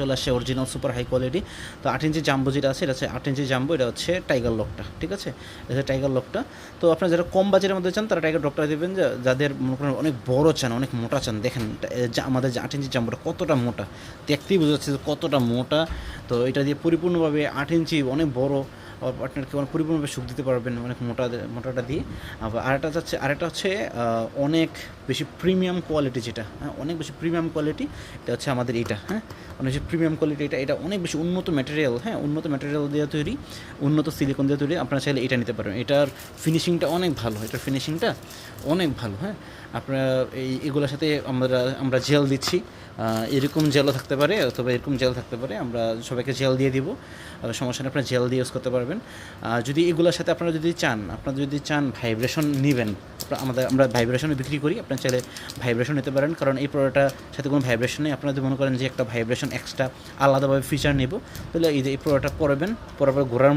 চলে আসছে original super high quality তো আট ইঞ্চি জাম্বো যেটা আছে, এটা হচ্ছে আট ইঞ্চি জাম্বো এটা হচ্ছে টাইগার লকটা ঠিক আছে? এটা টাইগার লকটা তো আপনারা যারা কম বাজারের মধ্যে চান, তারা টাইগার লকটা দেবেন যাদের মনে করেন অনেক বড় চান, অনেক মোটা চান, দেখেন আমাদের যে আট ইঞ্চি জাম্বোটা কতটা মোটা, দেখতেই বোঝা যাচ্ছে কতটা মোটা। তো এটা দিয়ে পরিপূর্ণভাবে আট ইঞ্চি অনেক বড় পার্টনারকে মানে পরিপূর্ণভাবে সুখ দিতে পারবেন অনেক মোটা মোটাটা দিয়ে। আবার আরেকটা হচ্ছে আরেকটা হচ্ছে অনেক বেশি প্রিমিয়াম কোয়ালিটি যেটা হ্যাঁ অনেক বেশি প্রিমিয়াম কোয়ালিটি এটা হচ্ছে আমাদের এটা হ্যাঁ অনেক বেশি প্রিমিয়াম কোয়ালিটি এটা এটা অনেক বেশি উন্নত ম্যাটেরিয়াল হ্যাঁ উন্নত ম্যাটেরিয়াল দিয়ে তৈরি, উন্নত সিলিকন দিয়ে তৈরি, আপনারা চাইলে এটা নিতে পারেন। এটার ফিনিশিংটা অনেক ভালো, এটার ফিনিশিংটা অনেক ভালো হ্যাঁ। আপনারা এই এগুলোর সাথে আমরা আমরা জেল দিচ্ছি এরকম জেলও থাকতে পারে, অথবা এরকম জেল থাকতে পারে, আমরা সবাইকে জেল দিয়ে দিব। সমস্যা নেই, আপনারা জেল দিয়ে ইউজ করতে পারবেন। আর যদি এগুলোর সাথে আপনারা যদি চান, আপনারা যদি চান ভাইব্রেশন নেবেন আমাদের আমরা ভাইব্রেশনও বিক্রি করি, আপনার চাইলে ভাইব্রেশন নিতে পারেন। কারণ এই প্রোডাক্টটার সাথে কোনো ভাইব্রেশন নেই। আপনারা যদি মনে করেন যে একটা ভাইব্রেশন এক্সট্রা আলাদাভাবে ফিচার নেব, তাহলে এই যে এই প্রোডাক্টটা পরবেন পরার পর ঘোরার